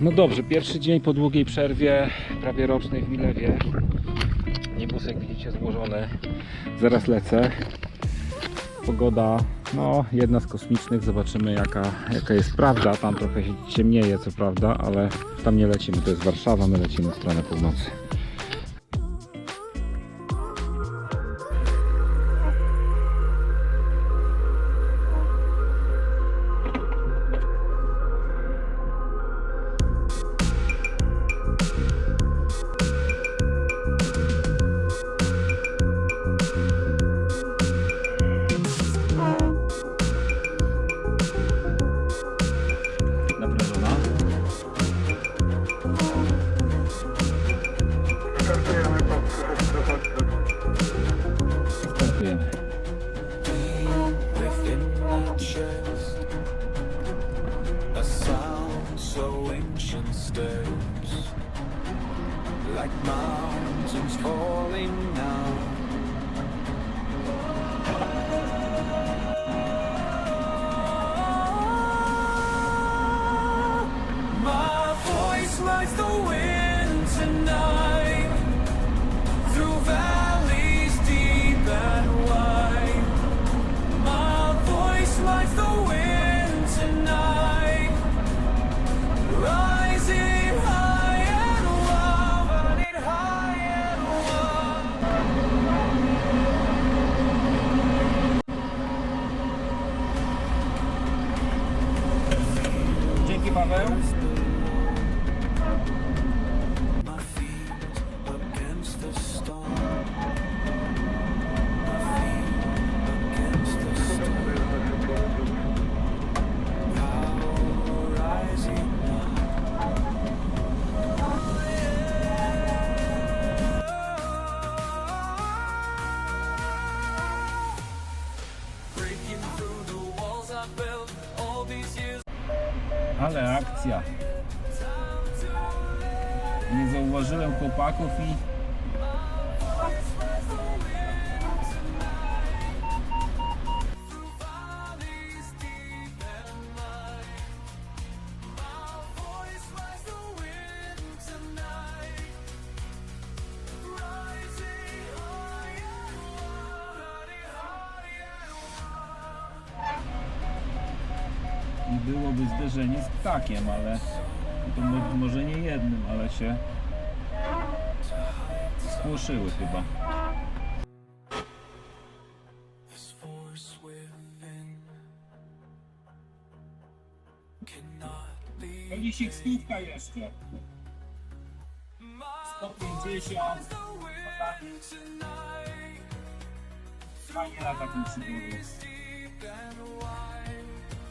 No dobrze, pierwszy dzień po długiej przerwie, prawie rocznej w Milewie. Niebus jak widzicie złożony. Zaraz lecę. Pogoda, no jedna z kosmicznych. Zobaczymy jaka, jaka jest prawda. Tam trochę się ciemnieje co prawda, ale tam nie lecimy. To jest Warszawa, my lecimy w stronę północy. Ale akcja. Nie zauważyłem chłopaków i byłoby zderzenie z ptakiem, ale to mo- może nie jednym, ale się spłoszyły chyba. Lisik stówka jeszcze. 150. Fajnie na takim przygódzie.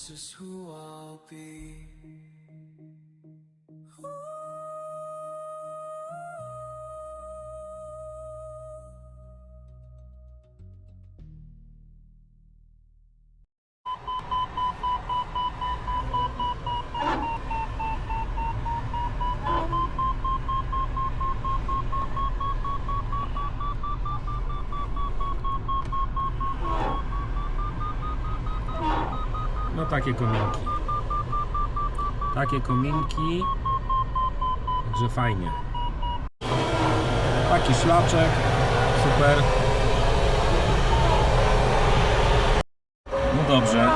This is who I'll be. No takie kominki. Takie kominki. Także fajnie. Taki szlaczek. Super. No dobrze.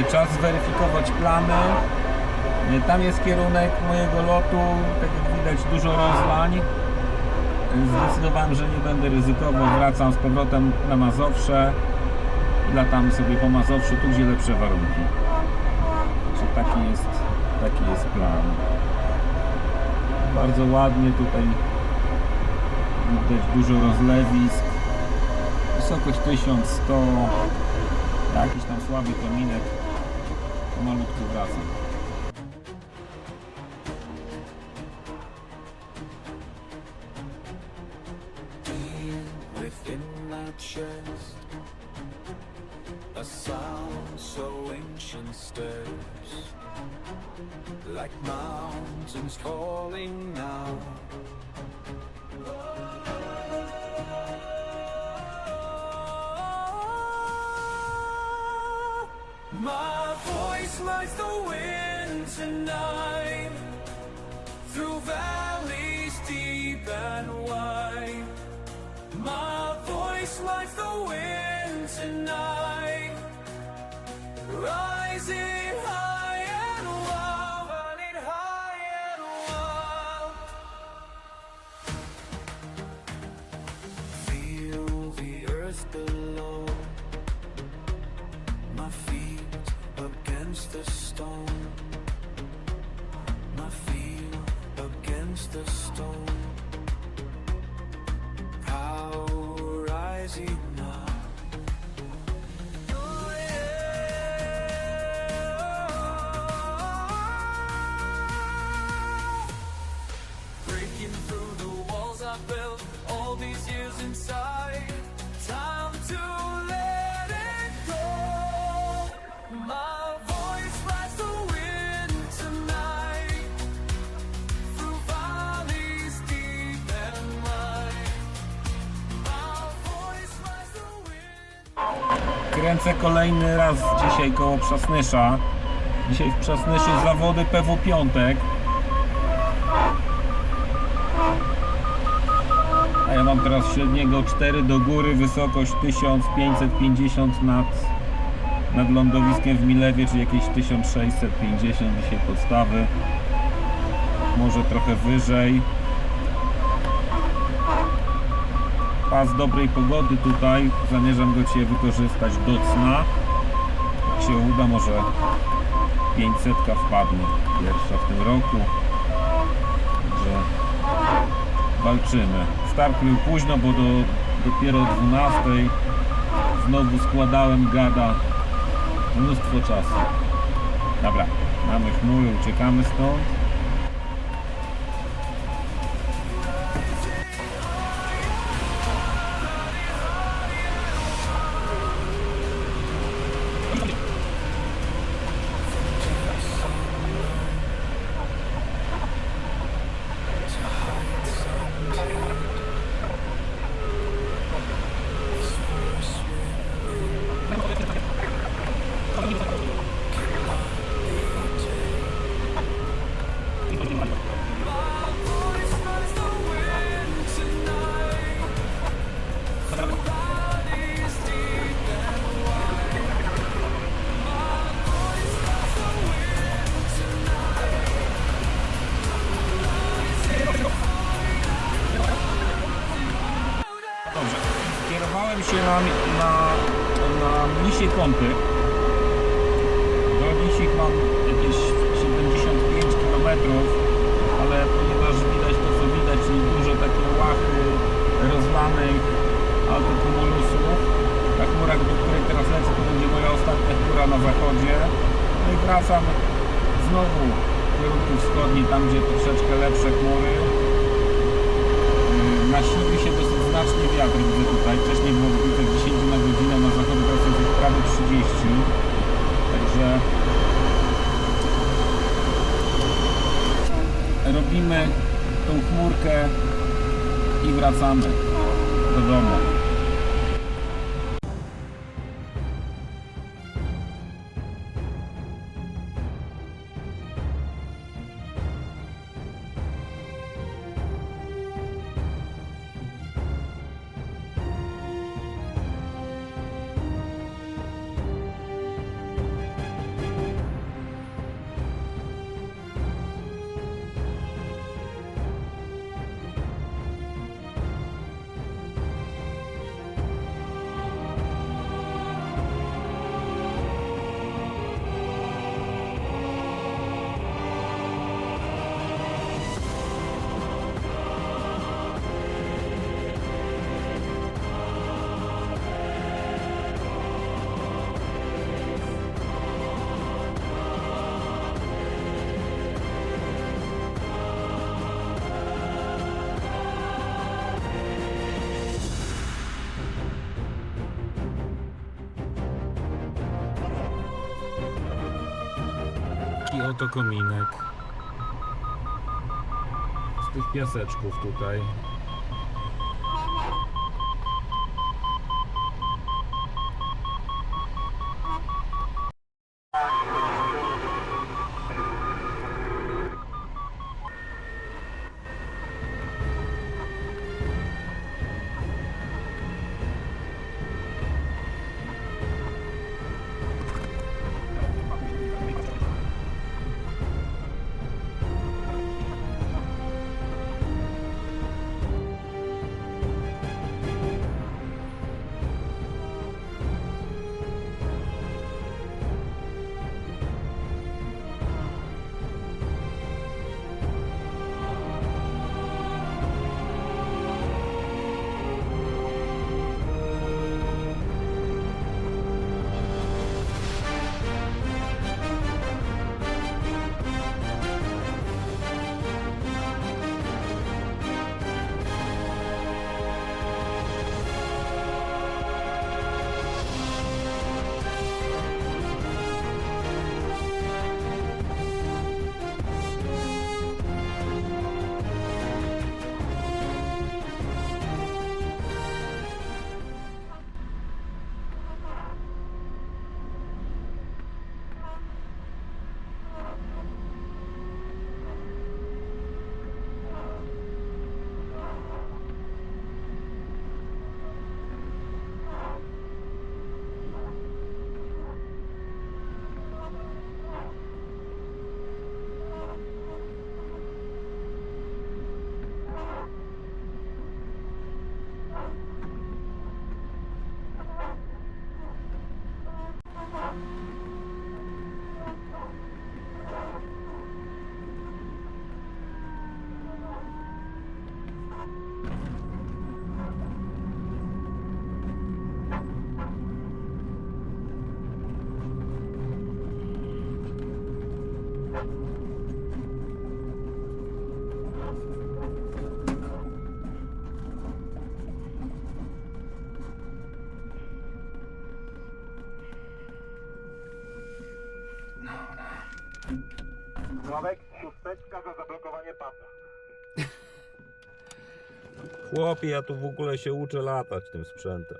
y, Czas zweryfikować plany. Y, Tam jest kierunek mojego lotu. Tak jak widać dużo rozlań. Y, Zdecydowałem, że nie będę ryzykował. Wracam z powrotem na Mazowsze. Latamy sobie po Mazowszu, tu gdzie lepsze warunki. Taki jest, taki jest plan. Bardzo ładnie tutaj widać dużo rozlewisk. Wysokość 1100. Jakiś tam słaby kominek. Pomalutku wracam. Mountains calling now. My voice lies the wind tonight Kręcę kolejny raz dzisiaj koło Przasnysza. Dzisiaj w Przasnyszu zawody PW Piątek. A ja mam teraz średniego 4 do góry, wysokość 1550 nad, nad lądowiskiem w Milewie, czyli jakieś 1650 dzisiaj podstawy. Może trochę wyżej. Pas dobrej pogody tutaj. Zamierzam go dzisiaj wykorzystać do cna. Jak się uda, może 500 wpadnie. Pierwsza w tym roku. Także walczymy. Start był późno, bo do, dopiero o 12 znowu składałem gada. Mnóstwo czasu. Dobra, mamy chmury, uciekamy stąd. Na, na, na Lisie Kąty. Do Lisich mam jakieś 75 km, ale ponieważ widać to co widać, czyli dużo takie łachy rozlanych altokumulusów, ta chmura, do której teraz lecę, to będzie moja ostatnia chmura na zachodzie. No i wracam znowu w kierunku wschodni, tam gdzie troszeczkę lepsze chmury. Yy, Nasili się znacznie wiatr, widzę tutaj. Wcześniej było w okolicach 10 na godzinę, na zachodzie teraz jest już prawie 30. Także robimy tą chmurkę i wracamy do domu. Oto kominek. Z tych piaseczków tutaj. Sławek, szósteczka za zablokowanie pasa. Chłopie, ja tu w ogóle się uczę latać tym sprzętem.